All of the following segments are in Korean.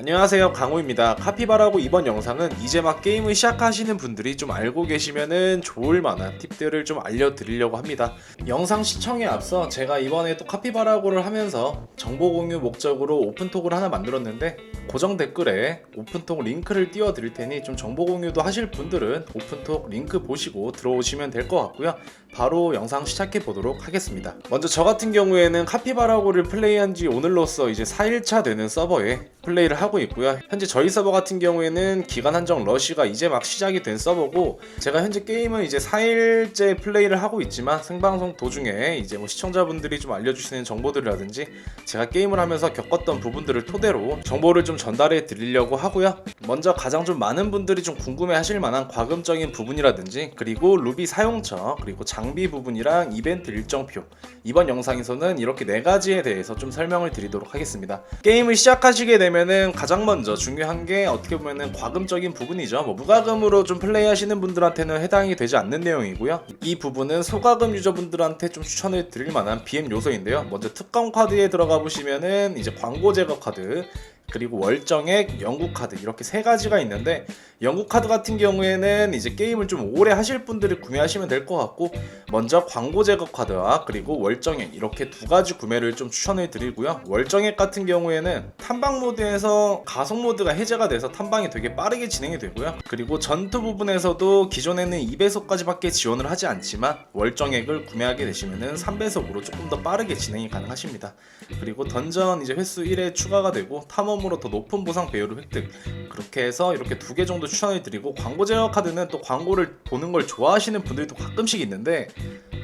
안녕하세요 강호입니다. 카피바라고 이번 영상은 이제 막 게임을 시작하시는 분들이 좀 알고 계시면은 좋을 만한 팁들을 좀 알려드리려고 합니다. 영상 시청에 앞서 제가 이번에 또 카피바라고를 하면서 정보 공유 목적으로 오픈톡을 하나 만들었는데 고정 댓글에 오픈톡 링크를 띄워 드릴 테니 좀 정보 공유도 하실 분들은 오픈톡 링크 보시고 들어오시면 될 것 같고요. 바로 영상 시작해 보도록 하겠습니다. 먼저 저 같은 경우에는 카피바라고를 플레이한 지 오늘로써 이제 4일차 되는 서버에 플레이를 하고 있고요. 현재 저희 서버 같은 경우에는 기간 한정 러시가 이제 막 시작이 된 서버고 제가 현재 게임은 이제 4일째 플레이를 하고 있지만 생방송 도중에 이제 뭐 시청자분들이 좀 알려주시는 정보들이라든지 제가 게임을 하면서 겪었던 부분들을 토대로 정보를 좀 전달해 드리려고 하고요. 먼저 가장 좀 많은 분들이 좀 궁금해 하실 만한 과금적인 부분이라든지 그리고 루비 사용처 그리고 장비 부분이랑 이벤트 일정표 이번 영상에서는 이렇게 네 가지에 대해서 좀 설명을 드리도록 하겠습니다. 게임을 시작하시게 되면은 가장 먼저 중요한 게 어떻게 보면은 과금적인 부분이죠. 뭐 무과금으로 좀 플레이하시는 분들한테는 해당이 되지 않는 내용이고요. 이 부분은 소과금 유저분들한테 좀 추천을 드릴 만한 BM 요소인데요. 먼저 특검 카드에 들어가 보시면은 이제 광고 제거 카드 그리고 월정액, 영국 카드 이렇게 세 가지가 있는데 영국 카드 같은 경우에는 이제 게임을 좀 오래 하실 분들이 구매하시면 될 것 같고 먼저 광고 제거 카드와 그리고 월정액 이렇게 두 가지 구매를 좀 추천을 드리고요. 월정액 같은 경우에는 탐방 모드에서 가속 모드가 해제가 돼서 탐방이 되게 빠르게 진행이 되고요. 그리고 전투 부분에서도 기존에는 2배속까지밖에 지원을 하지 않지만 월정액을 구매하게 되시면은 3배속으로 조금 더 빠르게 진행이 가능하십니다. 그리고 던전 이제 횟수 1에 추가가 되고 탐험 으로 더 높은 보상 배율을 획득 그렇게 해서 이렇게 두 개 정도 추천을 드리고 광고 제어 카드는 또 광고를 보는 걸 좋아하시는 분들도 가끔씩 있는데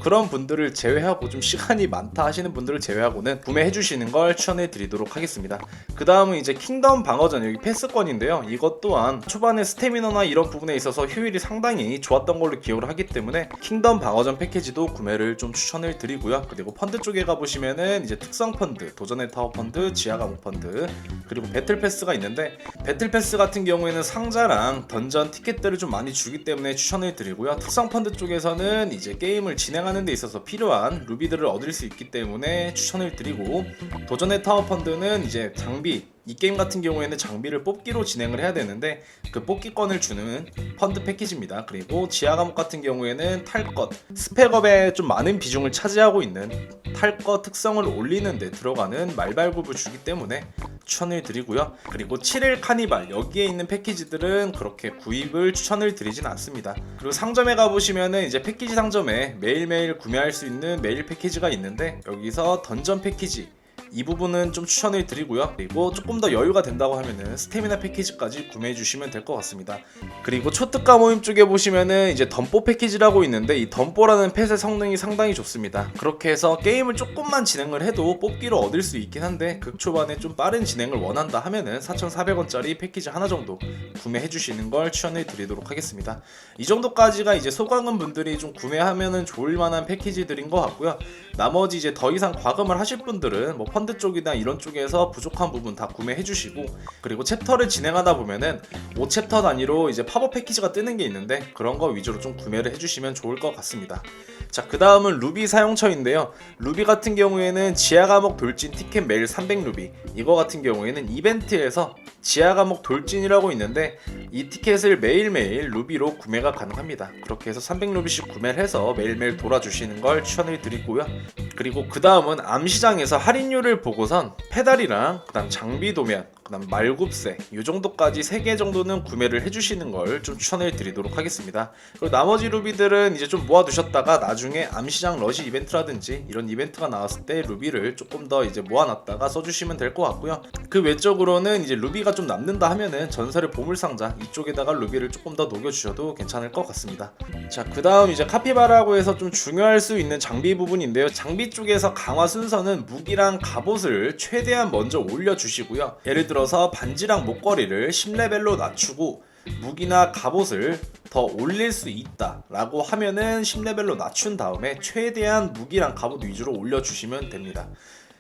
그런 분들을 제외하고 좀 시간이 많다 하시는 분들을 제외하고는 구매해 주시는 걸 추천해 드리도록 하겠습니다. 그 다음은 이제 킹덤 방어전 여기 패스권인데요. 이것 또한 초반에 스태미너나 이런 부분에 있어서 효율이 상당히 좋았던 걸로 기억을 하기 때문에 킹덤 방어전 패키지도 구매를 좀 추천을 드리고요. 그리고 펀드 쪽에 가보시면은 이제 특성 펀드, 도전의 타워 펀드, 지하 감옥 펀드 그리고 배틀 패스가 있는데 배틀 패스 같은 경우에는 상자랑 던전 티켓들을 좀 많이 주기 때문에 추천을 드리고요. 특성 펀드 쪽에서는 이제 게임을 진행하는 데 있어서 필요한 루비들을 얻을 수 있기 때문에 추천을 드리고 도전의 타워 펀드는 이제 장비 이 게임 같은 경우에는 장비를 뽑기로 진행을 해야 되는데 그 뽑기권을 주는 펀드 패키지입니다. 그리고 지하 감옥 같은 경우에는 탈 것, 스펙업에 좀 많은 비중을 차지하고 있는 탈것 특성을 올리는 데 들어가는 말발굽을 주기 때문에 추천을 드리고요. 그리고 7일 카니발 여기에 있는 패키지들은 그렇게 구입을 추천을 드리진 않습니다. 그리고 상점에 가보시면은 이제 패키지 상점에 매일매일 구매할 수 있는 메일 패키지가 있는데 여기서 던전 패키지 이 부분은 좀 추천을 드리고요. 그리고 조금 더 여유가 된다고 하면은 스태미나 패키지까지 구매해 주시면 될 것 같습니다. 그리고 초특가 모임 쪽에 보시면은 이제 덤보 패키지라고 있는데 이 덤보라는 펫의 성능이 상당히 좋습니다. 그렇게 해서 게임을 조금만 진행을 해도 뽑기로 얻을 수 있긴 한데 극 초반에 좀 빠른 진행을 원한다 하면은 4,400원짜리 패키지 하나 정도 구매해 주시는 걸 추천해 드리도록 하겠습니다. 이 정도까지가 이제 소강은 분들이 좀 구매하면은 좋을 만한 패키지들인 것 같고요. 나머지 이제 더 이상 과금을 하실 분들은 뭐 펀드 쪽이나 이런 쪽에서 부족한 부분 다 구매해 주시고 그리고 챕터를 진행하다 보면은 5챕터 단위로 이제 팝업 패키지가 뜨는 게 있는데 그런 거 위주로 좀 구매를 해 주시면 좋을 것 같습니다. 자, 그 다음은 루비 사용처인데요. 루비 같은 경우에는 지하 감옥 돌진 티켓 매일 300루비. 이거 같은 경우에는 이벤트에서 지하 감옥 돌진이라고 있는데 이 티켓을 매일매일 루비로 구매가 가능합니다. 그렇게 해서 300루비씩 구매를 해서 매일매일 돌아주시는 걸 추천을 드리고요. 그리고 그 다음은 암시장에서 할인율을 보고선 페달이랑 그다음 장비 도면 그다음 말굽세 이 정도까지 3개 정도는 구매를 해주시는 걸 좀 추천을 드리도록 하겠습니다. 그리고 나머지 루비들은 이제 좀 모아두셨다가 나중에 암시장 러시 이벤트라든지 이런 이벤트가 나왔을 때 루비를 조금 더 이제 모아놨다가 써주시면 될 것 같고요. 그 외적으로는 이제 루비가 좀 남는다 하면은 전설의 보물상자 이쪽에다가 루비를 조금 더 녹여주셔도 괜찮을 것 같습니다. 자, 그 다음 이제 카피바라고 해서 좀 중요할 수 있는 장비 부분인데요. 장비 쪽에서 강화 순서는 무기랑 갑옷을 최대한 먼저 올려주시고요. 예를 들어 서 반지랑 목걸이를 10레벨로 낮추고 무기나 갑옷을 더 올릴 수 있다 라고 하면은 10레벨로 낮춘 다음에 최대한 무기랑 갑옷 위주로 올려주시면 됩니다.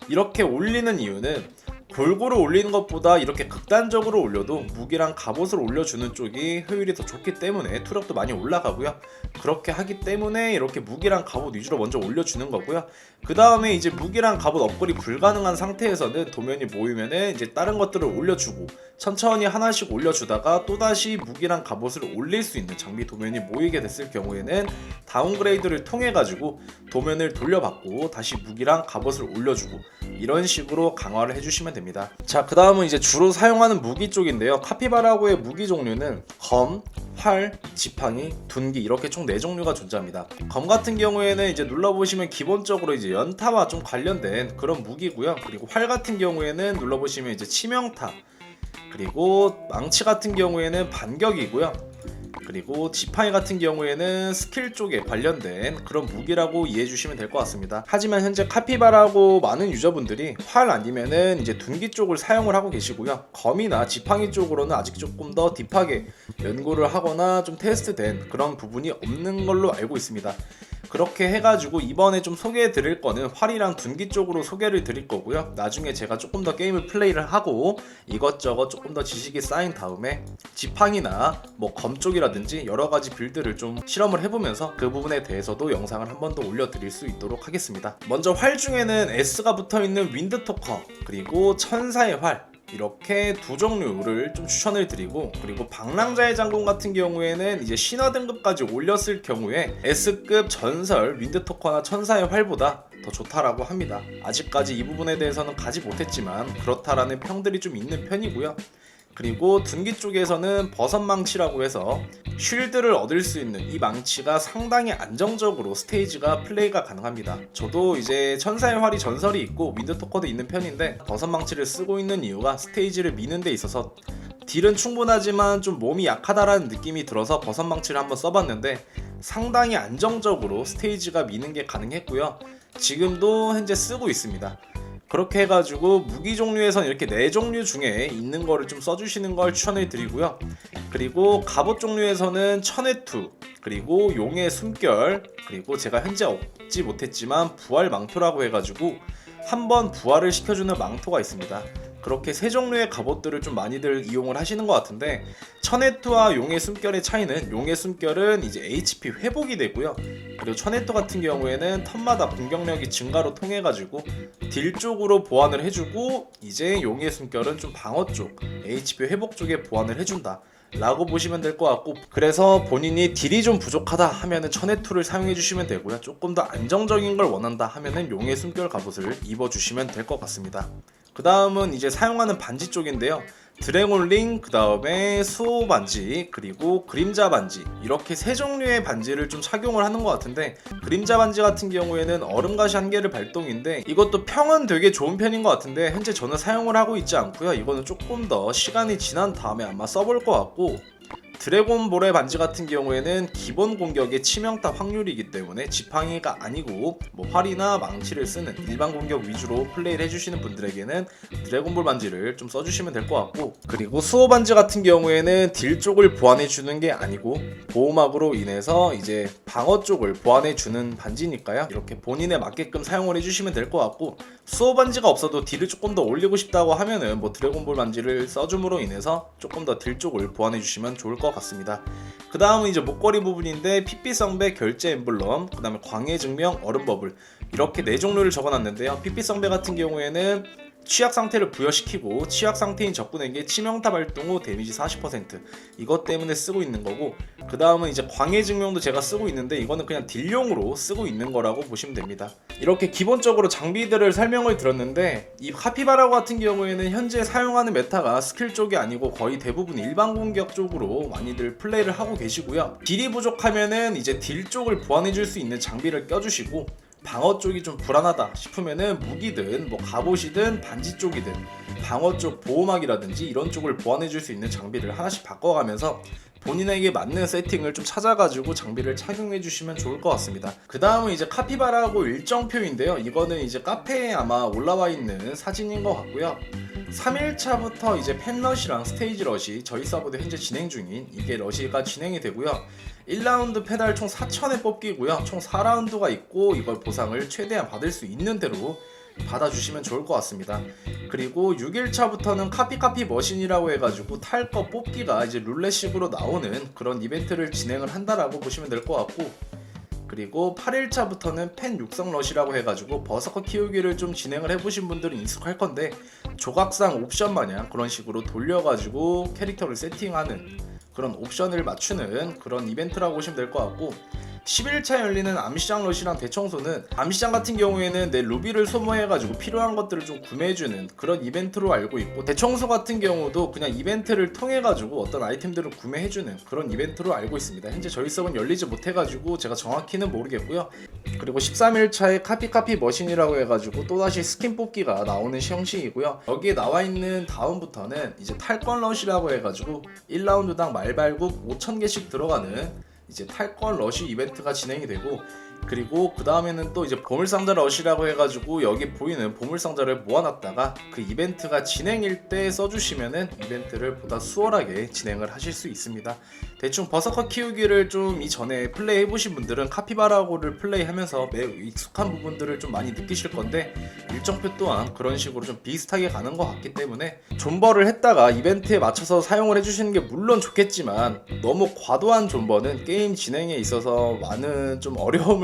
이렇게 올리는 이유는 골고루 올리는 것보다 이렇게 극단적으로 올려도 무기랑 갑옷을 올려주는 쪽이 효율이 더 좋기 때문에 투력도 많이 올라가고요. 그렇게 하기 때문에 이렇게 무기랑 갑옷 위주로 먼저 올려주는 거고요. 그 다음에 이제 무기랑 갑옷 업글이 불가능한 상태에서는 도면이 모이면은 이제 다른 것들을 올려주고 천천히 하나씩 올려주다가 또다시 무기랑 갑옷을 올릴 수 있는 장비 도면이 모이게 됐을 경우에는 다운그레이드를 통해 가지고 도면을 돌려받고 다시 무기랑 갑옷을 올려주고 이런 식으로 강화를 해주시면 됩니다. 자, 그 다음은 이제 주로 사용하는 무기 쪽인데요. 카피바라고의 무기 종류는 검, 활, 지팡이, 둔기 이렇게 총 4종류가 존재합니다. 검 같은 경우에는 이제 눌러보시면 기본적으로 이제 연타와 좀 관련된 그런 무기고요. 그리고 활 같은 경우에는 눌러보시면 이제 치명타, 그리고 망치 같은 경우에는 반격이고요. 그리고 지팡이 같은 경우에는 스킬 쪽에 관련된 그런 무기라고 이해해 주시면 될 것 같습니다. 하지만 현재 카피바라고 많은 유저분들이 활 아니면은 이제 둔기 쪽을 사용을 하고 계시고요. 검이나 지팡이 쪽으로는 아직 조금 더 딥하게 연구를 하거나 좀 테스트된 그런 부분이 없는 걸로 알고 있습니다. 그렇게 해가지고 이번에 좀 소개해 드릴 거는 활이랑 둔기 쪽으로 소개를 드릴 거고요. 나중에 제가 조금 더 게임을 플레이를 하고 이것저것 조금 더 지식이 쌓인 다음에 지팡이나 뭐 검 쪽이라든지 여러 가지 빌드를 좀 실험을 해보면서 그 부분에 대해서도 영상을 한 번 더 올려드릴 수 있도록 하겠습니다. 먼저 활 중에는 S가 붙어 있는 윈드 토커 그리고 천사의 활 이렇게 두 종류를 좀 추천을 드리고 그리고 방랑자의 장군 같은 경우에는 이제 신화 등급까지 올렸을 경우에 S급 전설 윈드토커나 천사의 활보다 더 좋다라고 합니다. 아직까지 이 부분에 대해서는 가지 못했지만 그렇다라는 평들이 좀 있는 편이고요. 그리고 둔기 쪽에서는 버섯 망치라고 해서 쉴드를 얻을 수 있는 이 망치가 상당히 안정적으로 스테이지가 플레이가 가능합니다. 저도 이제 천사의 활이 전설이 있고 윈드토커도 있는 편인데 버섯 망치를 쓰고 있는 이유가 스테이지를 미는 데 있어서 딜은 충분하지만 좀 몸이 약하다라는 느낌이 들어서 버섯 망치를 한번 써봤는데 상당히 안정적으로 스테이지가 미는 게 가능했고요. 지금도 현재 쓰고 있습니다. 그렇게 해가지고 무기 종류에선 이렇게 네 종류 중에 있는 거를 좀 써주시는 걸 추천해 드리고요. 그리고 갑옷 종류에서는 천외투, 그리고 용의 숨결, 그리고 제가 현재 얻지 못했지만 부활 망토라고 해가지고 한번 부활을 시켜주는 망토가 있습니다. 그렇게 세 종류의 갑옷들을 좀 많이들 이용을 하시는 것 같은데 천혜투와 용의 숨결의 차이는 용의 숨결은 이제 HP 회복이 되고요. 그리고 천혜투 같은 경우에는 턴마다 공격력이 증가로 통해 가지고 딜 쪽으로 보완을 해주고 이제 용의 숨결은 좀 방어 쪽 HP 회복 쪽에 보완을 해준다 라고 보시면 될 것 같고 그래서 본인이 딜이 좀 부족하다 하면은 천혜투를 사용해 주시면 되고요. 조금 더 안정적인 걸 원한다 하면은 용의 숨결 갑옷을 입어 주시면 될 것 같습니다 그 다음은 이제 사용하는 반지 쪽인데요. 드래곤링, 그 다음에 수호 반지, 그리고 그림자 반지 이렇게 세 종류의 반지를 좀 착용을 하는 것 같은데 그림자 반지 같은 경우에는 얼음가시 한 개를 발동인데 이것도 평은 되게 좋은 편인 것 같은데 현재 저는 사용을 하고 있지 않고요. 이거는 조금 더 시간이 지난 다음에 아마 써볼 것 같고 드래곤볼의 반지 같은 경우에는 기본 공격의 치명타 확률이기 때문에 지팡이가 아니고 뭐 활이나 망치를 쓰는 일반 공격 위주로 플레이를 해주시는 분들에게는 드래곤볼 반지를 좀 써주시면 될 것 같고 그리고 수호 반지 같은 경우에는 딜 쪽을 보완해 주는 게 아니고 보호막으로 인해서 이제 방어 쪽을 보완해 주는 반지니까요. 이렇게 본인에 맞게끔 사용을 해주시면 될 것 같고 수호 반지가 없어도 딜을 조금 더 올리고 싶다고 하면은 뭐 드래곤볼 반지를 써줌으로 인해서 조금 더 딜 쪽을 보완해 주시면 좋을 것 같습니다. 그 다음은 이제 목걸이 부분인데 PP 성배 결제 엠블럼, 그 다음에 광해 증명 얼음 버블 이렇게 네 종류를 적어놨는데요. PP 성배 같은 경우에는 취약 상태를 부여시키고 취약 상태인 적군에게 치명타 발동 후 데미지 40% 이것 때문에 쓰고 있는 거고 그 다음은 이제 광해 증명도 제가 쓰고 있는데 이거는 그냥 딜용으로 쓰고 있는 거라고 보시면 됩니다. 이렇게 기본적으로 장비들을 설명을 드렸는데 이 카피바라 같은 경우에는 현재 사용하는 메타가 스킬 쪽이 아니고 거의 대부분 일반 공격 쪽으로 많이들 플레이를 하고 계시고요. 딜이 부족하면은 이제 딜 쪽을 보완해 줄 수 있는 장비를 껴주시고 방어 쪽이 좀 불안하다 싶으면은 무기든 뭐 갑옷이든 반지 쪽이든 방어 쪽 보호막이라든지 이런 쪽을 보완해 줄 수 있는 장비를 하나씩 바꿔가면서 본인에게 맞는 세팅을 좀 찾아가지고 장비를 착용해 주시면 좋을 것 같습니다. 그 다음은 이제 카피바라고 일정표인데요. 이거는 이제 카페에 아마 올라와 있는 사진인 것 같고요. 3일차부터 이제 팬러시랑 스테이지 러시 저희 서버도 현재 진행 중인 이게 러시가 진행이 되고요. 1라운드 페달 총 4,000에 뽑기고요. 총 4라운드가 있고 이걸 보상을 최대한 받을 수 있는 대로 받아주시면 좋을 것 같습니다. 그리고 6일차부터는 카피카피 머신이라고 해가지고 탈 거 뽑기가 이제 룰렛식으로 나오는 그런 이벤트를 진행을 한다라고 보시면 될 것 같고 그리고 8일차부터는 팬 육성 러시라고 해가지고 버서커 키우기를 좀 진행을 해보신 분들은 익숙할 건데 조각상 옵션 마냥 그런 식으로 돌려가지고 캐릭터를 세팅하는 그런 옵션을 맞추는 그런 이벤트라고 보시면 될 것 같고 10일차 열리는 암시장 러시랑 대청소는 암시장 같은 경우에는 내 루비를 소모해가지고 필요한 것들을 좀 구매해주는 그런 이벤트로 알고 있고 대청소 같은 경우도 그냥 이벤트를 통해가지고 어떤 아이템들을 구매해주는 그런 이벤트로 알고 있습니다. 현재 저희 서버는 열리지 못해가지고 제가 정확히는 모르겠고요. 그리고 13일차에 카피카피 머신이라고 해가지고 또다시 스킨 뽑기가 나오는 형식이고요. 여기에 나와 있는 다음부터는 이제 탈권 러시라고 해가지고 1라운드당 말발굽 5,000개씩 들어가는 이제 탈권 러시 이벤트가 진행이 되고 그리고 그 다음에는 또 이제 보물상자 러시라고 해가지고 여기 보이는 보물상자를 모아놨다가 그 이벤트가 진행일 때 써주시면은 이벤트를 보다 수월하게 진행을 하실 수 있습니다. 대충 버서커 키우기를 좀 이전에 플레이 해보신 분들은 카피바라고를 플레이하면서 매우 익숙한 부분들을 좀 많이 느끼실 건데 일정표 또한 그런 식으로 좀 비슷하게 가는 것 같기 때문에 존버를 했다가 이벤트에 맞춰서 사용을 해주시는 게 물론 좋겠지만 너무 과도한 존버는 게임 진행에 있어서 많은 좀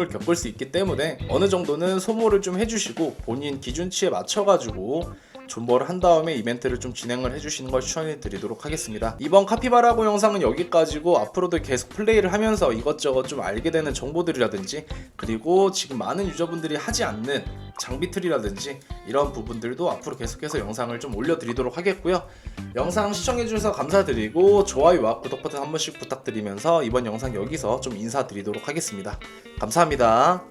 어려움을 겪을 수 있기 때문에 어느 정도는 소모를 좀 해주시고 본인 기준치에 맞춰가지고 존버를 한 다음에 이벤트를 좀 진행을 해주시는 걸 추천해 드리도록 하겠습니다. 이번 카피바라고 영상은 여기까지고 앞으로도 계속 플레이를 하면서 이것저것 좀 알게 되는 정보들이라든지 그리고 지금 많은 유저분들이 하지 않는 장비 틀이라든지 이런 부분들도 앞으로 계속해서 영상을 좀 올려드리도록 하겠고요. 영상 시청해주셔서 감사드리고 좋아요와 구독 버튼 한 번씩 부탁드리면서 이번 영상 여기서 좀 인사드리도록 하겠습니다. 감사합니다.